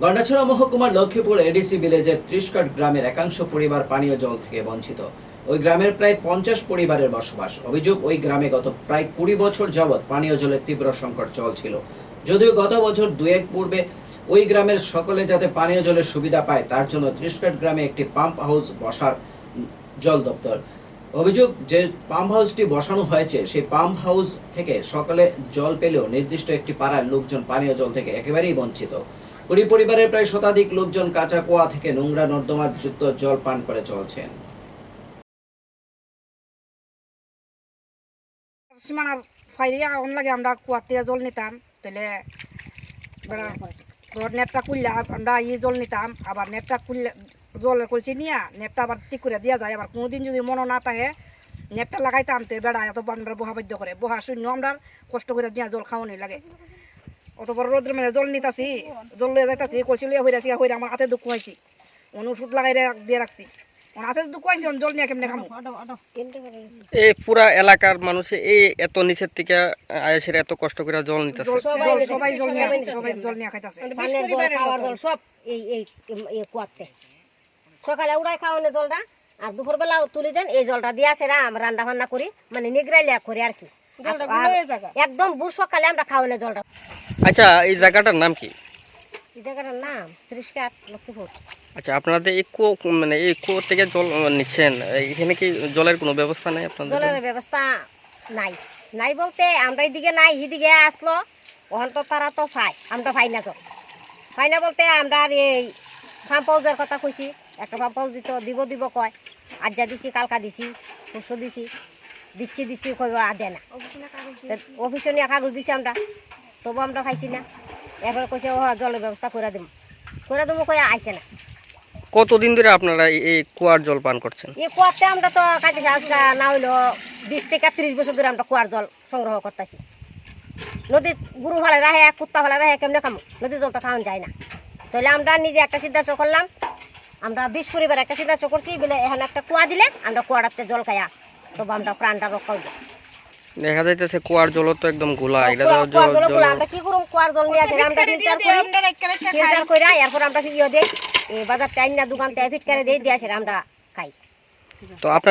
গন্ডাছড়া মহকুমার লক্ষ্মীপুর এডিসি ভিলেজের ত্রিশকাট গ্রামের একাংশ পরিবার পানীয় জল থেকে বঞ্চিত। ওই গ্রামের প্রায় পঞ্চাশ পরিবারের বসবাস। অভিযোগ, ওই গ্রামে গত প্রায় কুড়ি বছর যাবৎ পানীয় জলের তীব্র সংকট চলছিল। যদিও গত বছর দুয়েক পূর্বে ওই গ্রামের সকলে যাতে পানীয় জলের সুবিধা পায়, তার জন্য ত্রিশকাট গ্রামে একটি পাম্প হাউস বসার জল দপ্তর। অভিযোগ, যে পাম্প হাউসটি বসানো হয়েছে, সেই পাম্প হাউস থেকে সকালে জল পেলেও নির্দিষ্ট একটি পাড়ার লোকজন পানীয় জল থেকে একেবারেই বঞ্চিত। কুড়ি পরিবারের প্রায় শতাধিক লোকজন কাঁচা কুয়া থেকে নোংরা নর্দমা যুক্ত জল পান করে চলছেন। সীমানার ফাইরিয়া লাগে, আমরা কুয়ার থেকে জল নিতাম, তাহলে খুললে আমরা জল নিতাম, আবার নেটটা খুললে জল করছি নিয়ে নেটটা আবার ঠিক করে দেওয়া যায়, আবার কোনোদিন যদি মনে না থাকে লাগাইতাম, তো বেড়া এত আমরা বহা বাধ্য করে, বহা শূন্য, আমরা কষ্ট করে দিয়া জল খাওয়ানি লাগে। অত বড় রোদ্রের মেলে জল নিতাছি জল লিয়ে যাইতাছি কলসি লিয়ে হয়ে যাচ্ছি হয়ে আমার হাতে দুঃখ হয়েছি ওষুধ লাগাই দিয়ে রাখছি। ওর হাতে দুঃখ হয়েছি জল নিয়ে কেমনে খামো? এই পুরা এলাকার মানুষে এই এত নিচের থেকে আয়েসের এত কষ্ট করে জল নিতেছে। জল জল সবাই জল জল নিয়ে খাইতাছে। পানের জল খাওয়ার জল সব এই কুয়াতে। সকালে উড়াই খাওয়ানো জলটা আর দুপুরবেলা তুলি দেন এই জলটা দিয়ে আসে রান্না বান্না করি মানে নিগড়াইলে করি আর কি। একদম বুড় সকালে আমরা খাওয়ানো জলটা। আচ্ছা এই জায়গাটার নাম কি? এই জায়গাটার নাম ত্রিশকাট লক্ষ্মীপুর আচ্ছা আপনাদের এই কো মানে এই কো থেকে জল নিচ্ছেন এখানে কি জলের কোনো ব্যবস্থা নেই আপনাদের? জলের ব্যবস্থা নাই। নাই বলতে আমরা এইদিকে নাই এদিকে আসলো ওখান তো তারা তো পায় আমরা পাই না জল। পাই না বলতে আমরা আর এই পাম্প হাউসের কথা কইছি। একটা পাম্প হাউস দিত দিব দিব কয়। আজ্জা দিছি কালকা দিছি পরশু দিছি। দিচ্ছি দিচ্ছি কই আর দেয় না। অফিসে নিয়ে কাগজ দিছি আমরা তবু আমরা খাইছি না। এরপর কইছে ও জলের ব্যবস্থা করে দিব। করে দেবো কই আইসে না। কতদিন ধরে আপনারা এই- কুয়ার জল পান করছেন? এই কুয়াতে আমরা তো খাইতেছি আজকে না হইল বিশ থেকে ত্রিশ বছর ধরে আমরা কুয়ার জল সংগ্রহ করতেছি। নদীর গুরু ভালো রাখে কুত্তা ভালো রাখে কেমনে খামো? নদীর জল তো খাওয়ান যায় না। তাহলে আমরা নিজে একটা সিদ্ধান্ত করলাম আমরা বিশ পরিবার একটা সিদ্ধান্ত করছি বলে এখানে একটা কুয়া দিলে আমরা কুয়াটাতে জল খাইয়া তবু আমরা প্রাণটা রক্ষা হইব দেখা যাইতেছে কুয়ার জল তো একদম গোলা এটা তো জল জল। আমরা কি করব কুয়ার জল নিয়ে আসি আমরা ফিল্টার করি। ফিল্টার করে এরপর আমরা ইয়ে দেই? এই বাজার টাইম না দোকান থেকে ফিট করে দেই দিয়ে আসি আমরা খাই। তো আপনার